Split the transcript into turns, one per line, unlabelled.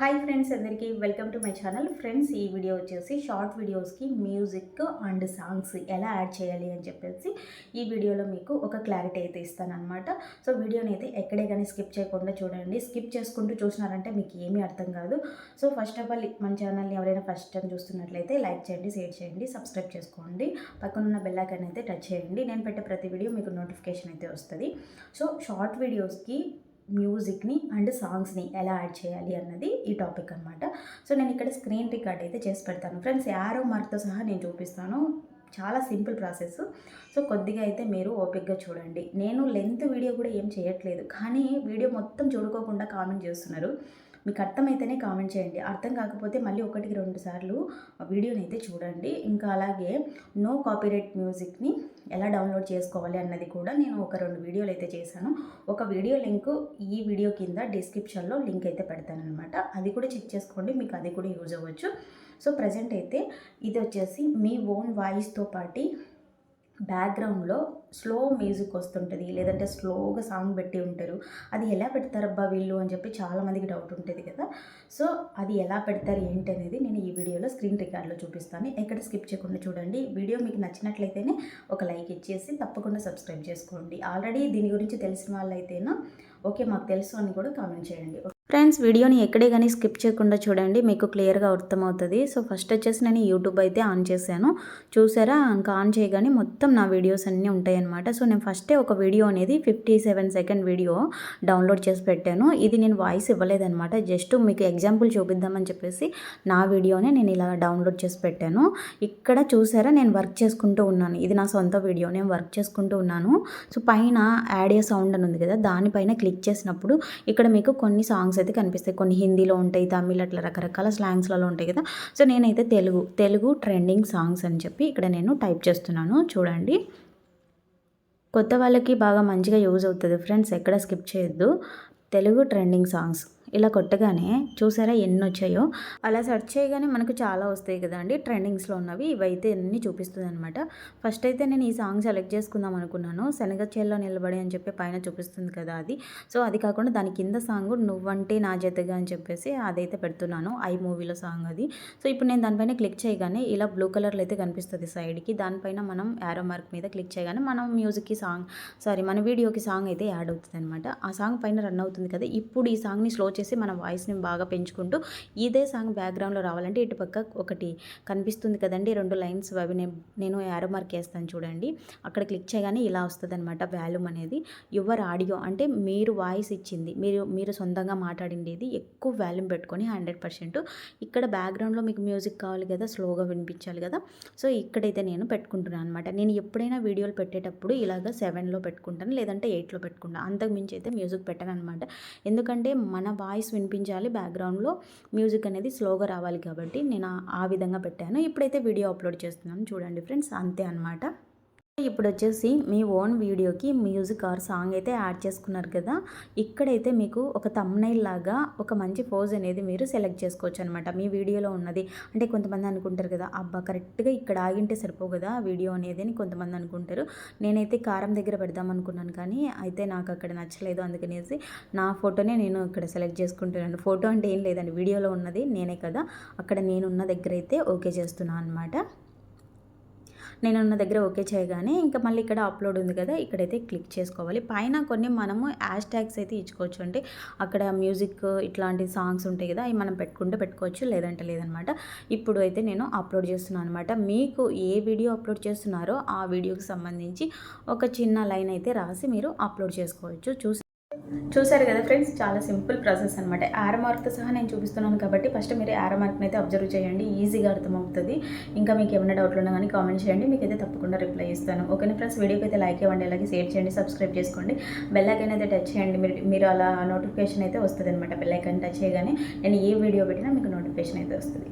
Hi friends అందరికీ welcome to my channel. Friends ఈ video వచ్చేసి షార్ట్ వీడియోస్కి మ్యూజిక్ అండ్ సాంగ్స్ ఎలా యాడ్ చేయాలి అని చెప్పేసి ఈ వీడియోలో మీకు ఒక క్లారిటీ అయితే ఇస్తానమాట సో వీడియోని అయితే ఎక్కడే కానీ స్కిప్ చేయకుండా చూడండి. స్కిప్ చేసుకుంటూ చూసినారంటే మీకు ఏమీ అర్థం కాదు. సో ఫస్ట్ ఆఫ్ ఆల్ మన ఛానల్ని ఎవరైనా ఫస్ట్ టైం చూస్తున్నట్లయితే లైక్ చేయండి షేర్ చేయండి సబ్స్క్రైబ్ చేసుకోండి. పక్కనున్న బెల్ అయితే టచ్ చేయండి. నేను పెట్టే ప్రతి వీడియో మీకు నోటిఫికేషన్ అయితే వస్తుంది. సో షార్ట్ వీడియోస్కి మ్యూజిక్ని అండ్ సాంగ్స్ని ఎలా యాడ్ చేయాలి అన్నది ఈ టాపిక్ అనమాట సో నేను ఇక్కడ స్క్రీన్ రికార్డ్ అయితే చేసి పెడతాను. ఫ్రెండ్స్ యారో మార్క్తో సహా నేను చూపిస్తాను. చాలా సింపుల్ ప్రాసెస్. సో కొద్దిగా అయితే మీరు ఓపిక్గా చూడండి. నేను లెంత్ వీడియో కూడా ఏం చేయట్లేదు. కానీ వీడియో మొత్తం చూడుకోకుండా కామెంట్ చేస్తున్నారు. మీకు అర్థమైతేనే కామెంట్ చేయండి. అర్థం కాకపోతే మళ్ళీ ఒకటికి రెండు సార్లు వీడియోని అయితే చూడండి. ఇంకా అలాగే నో కాపీరైట్ మ్యూజిక్ని ఎలా డౌన్లోడ్ చేసుకోవాలి అన్నది కూడా నేను ఒక రెండు వీడియోలు అయితే చేశాను. ఒక వీడియో లింక్ ఈ వీడియో కింద డిస్క్రిప్షన్లో లింక్ అయితే పెడతాను అనమాట అది కూడా చెక్ చేసుకోండి మీకు అది కూడా యూజ్ అవ్వచ్చు. సో ప్రజెంట్ అయితే ఇది వచ్చేసి మీ ఓన్ వాయిస్తో పాటు బ్యాక్గ్రౌండ్లో స్లో మ్యూజిక్ వస్తుంటుంది లేదంటే స్లోగా సాంగ్ పెట్టి ఉంటారు. అది ఎలా పెడతారబ్బా వీళ్ళు అని చెప్పి చాలామందికి డౌట్ ఉంటుంది కదా. సో అది ఎలా పెడతారు ఏంటి అనేది నేను ఈ వీడియోలో స్క్రీన్ రికార్డ్లో చూపిస్తాను. ఎక్కడ స్కిప్ చేయకుండా చూడండి. వీడియో మీకు నచ్చినట్లయితేనే ఒక లైక్ ఇచ్చేసి తప్పకుండా సబ్స్క్రైబ్ చేసుకోండి. ఆల్రెడీ దీని గురించి తెలిసిన వాళ్ళైతేనా? ఓకే మాకు తెలుసు అని కూడా కామెంట్ చేయండి. ఫ్రెండ్స్ వీడియోని ఎక్కడే కానీ స్కిప్ చేయకుండా చూడండి. మీకు క్లియర్గా అర్థమవుతుంది. సో ఫస్ట్ వచ్చేసి నేను యూట్యూబ్ అయితే ఆన్ చేశాను. చూసారా? ఇంకా ఆన్ చేయగానే మొత్తం నా వీడియోస్ అన్నీ ఉంటాయన్నమాట. సో నేను ఫస్టే ఒక వీడియో అనేది fifty seven second video download చేసి పెట్టాను. ఇది నేను వాయిస్ ఇవ్వలేదన్నమాట. జస్ట్ మీకు ఎగ్జాంపుల్ చూపిద్దామని చెప్పేసి నా వీడియోనే నేను ఇలా డౌన్లోడ్ చేసి పెట్టాను. ఇక్కడ చూసారా? నేను వర్క్ చేసుకుంటూ ఉన్నాను. ఇది నా సొంత వీడియో. నేను వర్క్ చేసుకుంటూ ఉన్నాను. సో పైన యాడియో సౌండ్ అని ఉంది కదా? దానిపైన క్లిక్ చేసినప్పుడు ఇక్కడ మీకు కొన్ని సాంగ్స్ అయితే కనిపిస్తాయి. కొన్ని హిందీలో ఉంటాయి తమిళ్ అట్లా రకరకాల స్లాంగ్స్లలో ఉంటాయి కదా. సో నేనైతే తెలుగు తెలుగు ట్రెండింగ్ సాంగ్స్ అని చెప్పి ఇక్కడ నేను టైప్ చేస్తున్నాను. చూడండి. కొత్త వాళ్ళకి బాగా మంచిగా యూజ్ అవుతుంది. ఫ్రెండ్స్ ఎక్కడ స్కిప్ చేయొద్దు. Telugu trending songs. ఇలా కొట్టగానే చూసారా ఎన్ని వచ్చాయో అలా సెర్చ్ చేయగానే మనకు చాలా వస్తాయి కదండి ట్రెండింగ్స్లో ఉన్నవి. ఇవైతే అన్ని చూపిస్తుంది అనమాట ఫస్ట్ అయితే నేను ఈ సాంగ్ సెలెక్ట్ చేసుకుందాం అనుకున్నాను. శనగచేల్లో నిలబడి అని చెప్పి పైన చూపిస్తుంది కదా అది. సో అది కాకుండా దాని కింద సాంగ్ నువ్వంటే నా జతగా అని చెప్పేసి అదైతే పెడుతున్నాను. ఐ మూవీలో సాంగ్ అది. సో ఇప్పుడు నేను దానిపైన క్లిక్ చేయగానే ఇలా బ్లూ కలర్లో అయితే కనిపిస్తుంది సైడ్కి. దానిపైన మనం యారో మార్క్ మీద క్లిక్ చేయగానే మనం మ్యూజిక్కి సాంగ్ సారీ మన వీడియోకి సాంగ్ అయితే యాడ్ అవుతుంది అనమాట ఆ సాంగ్ పైన రన్ అవుతుంది కదా. ఇప్పుడు ఈ సాంగ్ని స్లో వచ్చేసి మన వాయిస్ని బాగా పెంచుకుంటూ ఇదే సాంగ్ బ్యాక్గ్రౌండ్లో రావాలంటే ఇటు పక్క ఒకటి కనిపిస్తుంది కదండి రెండు లైన్స్ అవి నేను నేను యారో మార్క్ వేస్తాను చూడండి. అక్కడ క్లిక్ చేయగానే ఇలా వస్తుంది అనమాట వాల్యూమ్ అనేది. యువర్ ఆడియో అంటే మీరు వాయిస్ ఇచ్చింది మీరు మీరు సొంతంగా మాట్లాడిండేది ఎక్కువ వాల్యూమ్ పెట్టుకొని హండ్రెడ్ పర్సెంట్. ఇక్కడ బ్యాక్గ్రౌండ్లో మీకు మ్యూజిక్ కావాలి కదా స్లోగా వినిపించాలి కదా. సో ఇక్కడైతే నేను పెట్టుకుంటున్నాను అనమాట నేను ఎప్పుడైనా వీడియోలు పెట్టేటప్పుడు ఇలాగ సెవెన్లో పెట్టుకుంటాను లేదంటే ఎయిట్లో పెట్టుకుంటాను అంతకు మించి అయితే మ్యూజిక్ పెట్టాను అనమాట ఎందుకంటే మన వాయిస్ వినిపించాలి బ్యాక్గ్రౌండ్లో. మ్యూజిక్ అనేది స్లోగా రావాలి కాబట్టి నేను ఆ విధంగా పెట్టాను. ఇప్పుడైతే వీడియో అప్లోడ్ చేస్తున్నాను. చూడండి ఫ్రెండ్స్ అంతే అనమాట ఇప్పుడు వచ్చేసి మీ ఓన్ వీడియోకి మ్యూజిక్ ఆర్ సాంగ్ అయితే యాడ్ చేసుకున్నారు కదా ఇక్కడైతే మీకు ఒక తమ్నైల్ లాగా ఒక మంచి పోజ్ అనేది మీరు సెలెక్ట్ చేసుకోవచ్చు అనమాట మీ వీడియోలో ఉన్నది. అంటే కొంతమంది అనుకుంటారు కదా అబ్బా కరెక్ట్గా ఇక్కడ ఆగింటే సరిపోవు కదా వీడియో అనేది అని కొంతమంది అనుకుంటారు. నేనైతే కారం దగ్గర పెడదాం అనుకున్నాను కానీ అయితే నాకు అక్కడ నచ్చలేదు అందుకనేసి నా ఫోటోనే నేను ఇక్కడ సెలెక్ట్ చేసుకుంటున్నాను. ఫోటో అంటే ఏం లేదండి వీడియోలో ఉన్నది నేనే కదా అక్కడ నేనున్న దగ్గర అయితే ఓకే చేస్తున్నాను అనమాట నేను ఉన్న దగ్గర ఓకే చేయగానే ఇంకా మళ్ళీ ఇక్కడ అప్లోడ్ ఉంది కదా ఇక్కడైతే క్లిక్ చేసుకోవాలి. పైన కొన్ని మనము యాష్ ట్యాగ్స్ అయితే ఇచ్చుకోవచ్చు. అంటే అక్కడ మ్యూజిక్ ఇట్లాంటి సాంగ్స్ ఉంటాయి కదా అవి మనం పెట్టుకుంటే పెట్టుకోవచ్చు లేదంటే లేదనమాట. ఇప్పుడు అయితే నేను అప్లోడ్ చేస్తున్నాను అనమాట. మీకు ఏ వీడియో అప్లోడ్ చేస్తున్నారో ఆ వీడియోకి సంబంధించి ఒక చిన్న లైన్ అయితే రాసి మీరు అప్లోడ్ చేసుకోవచ్చు. చూసి చూసారు కదా ఫ్రెండ్స్ చాలా సింపుల్ ప్రాసెస్ అనమాట యారో మార్క్తో సహా నేను చూపిస్తున్నాను కాబట్టి ఫస్ట్ మీరు యారో మార్క్ని అయితే అబ్జర్వ్ చేయండి ఈజీగా అర్థమవుతుంది. ఇంకా మీకు ఏమైనా డౌట్లు ఉన్నా కానీ కామెంట్ చేయండి మీకు అయితే తప్పకుండా రిప్లై ఇస్తాను. ఓకే ఫ్రెండ్స్ వీడియోకి అయితే లైక్ ఇవ్వండి అలాగే షేర్ చేయండి సబ్స్క్రైబ్ చేసుకోండి. బెల్లైకన్ అయితే టచ్ చేయండి మీరు మీరు అలా నోటిఫికేషన్ అయితే వస్తుంది అనమాట బెల్లైకన్ టచ్ చేయగానే. నేను ఏ వీడియో పెట్టినా మీకు నోటిఫికేషన్ అయితే వస్తుంది.